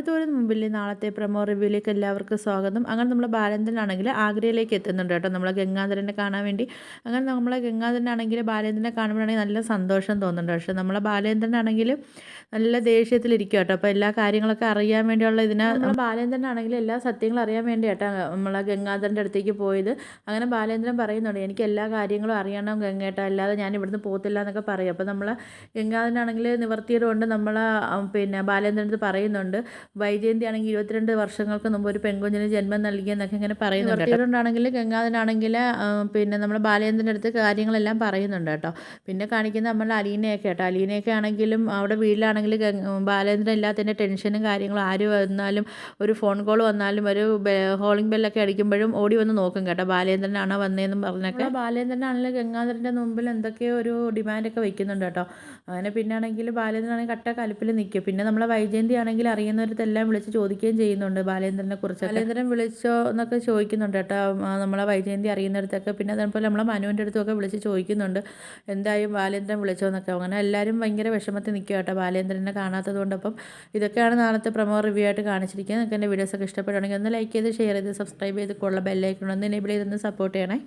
മഴത്തോരുന്ന മുമ്പിൽ നാളത്തെ പ്രമോ റിവ്യൂയിലേക്ക് എല്ലാവർക്കും സ്വാഗതം. അങ്ങനെ നമ്മൾ ബാലേന്ദ്രനാണെങ്കിൽ ആഗ്രയിലേക്ക് എത്തുന്നുണ്ട് കേട്ടോ. നമ്മളെ ഗംഗാധരനെ കാണാൻ വേണ്ടി. അങ്ങനെ നമ്മളെ ഗംഗാധരനാണെങ്കിൽ ബാലേന്ദ്രനെ കാണുമ്പോഴാണെങ്കിൽ നല്ല സന്തോഷം തോന്നുന്നുണ്ട്. പക്ഷേ നമ്മളെ ബാലേന്ദ്രനാണെങ്കിൽ നല്ല ദേഷ്യത്തിലിരിക്കും കേട്ടോ. അപ്പോൾ എല്ലാ കാര്യങ്ങളൊക്കെ അറിയാൻ വേണ്ടിയുള്ള ഇതിനെ നമ്മൾ ബാലേന്ദ്രനാണെങ്കിൽ എല്ലാ സത്യങ്ങളും അറിയാൻ വേണ്ടി കേട്ടോ നമ്മളെ ഗംഗാധരന്റെ അടുത്തേക്ക് പോയത്. അങ്ങനെ ബാലേന്ദ്രൻ പറയുന്നുണ്ട് എനിക്ക് എല്ലാ കാര്യങ്ങളും അറിയണം ഗംഗേട്ട. അല്ലാതെ ഞാൻ ഇവിടുന്ന് പോകത്തില്ല എന്നൊക്കെ പറയും. അപ്പോൾ നമ്മളെ ഗംഗാധരനാണെങ്കിൽ നിവർത്തിയത് കൊണ്ട് നമ്മളെ പിന്നെ ബാലേന്ദ്രൻ പറയുന്നുണ്ട് വൈജയന്തി ആണെങ്കിൽ ഇരുപത്തിരണ്ട് വർഷങ്ങൾക്ക് മുമ്പ് ഒരു പെൺകുഞ്ഞിന് ജന്മം നൽകിയെന്നൊക്കെ ഇങ്ങനെ പറയുന്നുണ്ട് ഗംഗാധനാണെങ്കിൽ പിന്നെ നമ്മൾ ബാലേന്ദ്രന്റെ അടുത്ത് കാര്യങ്ങളെല്ലാം പറയുന്നുണ്ട് കേട്ടോ. പിന്നെ കാണിക്കുന്ന നമ്മൾ അലീനയൊക്കെ കേട്ടോ. അലീനയൊക്കെ ആണെങ്കിലും അവിടെ വീട്ടിലാണെങ്കിൽ ബാലേന്ദ്രൻ ഇല്ലാത്തതിന്റെ ടെൻഷനും കാര്യങ്ങളും ആര് വന്നാലും ഒരു ഫോൺ കോൾ വന്നാലും ഒരു ഹോളിംഗ് ബെല്ലൊക്കെ അടിക്കുമ്പോഴും ഓടി വന്ന് നോക്കും കേട്ടോ. ബാലേന്ദ്രനാണോ വന്നതെന്നും പറഞ്ഞൊക്കെ. ബാലേന്ദ്രനാണെങ്കിൽ ഗംഗാധരന്റെ മുമ്പിൽ എന്തൊക്കെയോ ഒരു ഡിമാൻഡൊക്കെ വെക്കുന്നുണ്ട് കേട്ടോ. അങ്ങനെ പിന്നെ ആണെങ്കിൽ ബാലേന്ദ്രനാണെങ്കിൽ കട്ട കലിപ്പിൽ നിൽക്കും. പിന്നെ നമ്മളെ വൈജയന്തി ആണെങ്കിൽ അറിയുന്നവരത്തെല്ലാം വിളിച്ച് ചോദിക്കുകയും ചെയ്യുന്നുണ്ട്. ബാലേന്ദ്രനെ കുറിച്ച് ബാലേന്ദ്രൻ വിളിച്ചോ എന്നൊക്കെ ചോദിക്കുന്നുണ്ട് കേട്ടോ. നമ്മളെ വൈജയന്തി അറിയുന്നിടത്തൊക്കെ. പിന്നെ അതേപോലെ നമ്മളെ മനുവിന്റെ അടുത്തൊക്കെ വിളിച്ച് ചോദിക്കുന്നുണ്ട്. എന്തായാലും ബാലേന്ദ്രൻ വിളിച്ചോ എന്നൊക്കെ. അങ്ങനെ എല്ലാവരും ഭയങ്കര വിഷമത്തിൽ നിൽക്കുക കേട്ടോ ബാലേന്ദ്രനെ കാണാത്തത് കൊണ്ട് അപ്പം ഇതൊക്കെയാണ് നാളത്തെ പ്രമോ റിവ്യൂ ആയിട്ട് കാണിച്ചിരിക്കുന്നത്. നിങ്ങൾക്ക് എന്റെ വീഡിയോസൊക്കെ ഇഷ്ടപ്പെടുകയാണെങ്കിൽ ഒന്ന് ലൈക്ക് ചെയ്ത് ഷെയർ ചെയ്ത് സബ്സ്ക്രൈബ് ചെയ്ത് കൊള്ള ബെല്ലൈക്കണം ഒന്ന് എനേബിൾ ചെയ്തൊന്ന് സപ്പോർട്ട് ചെയ്യണേ.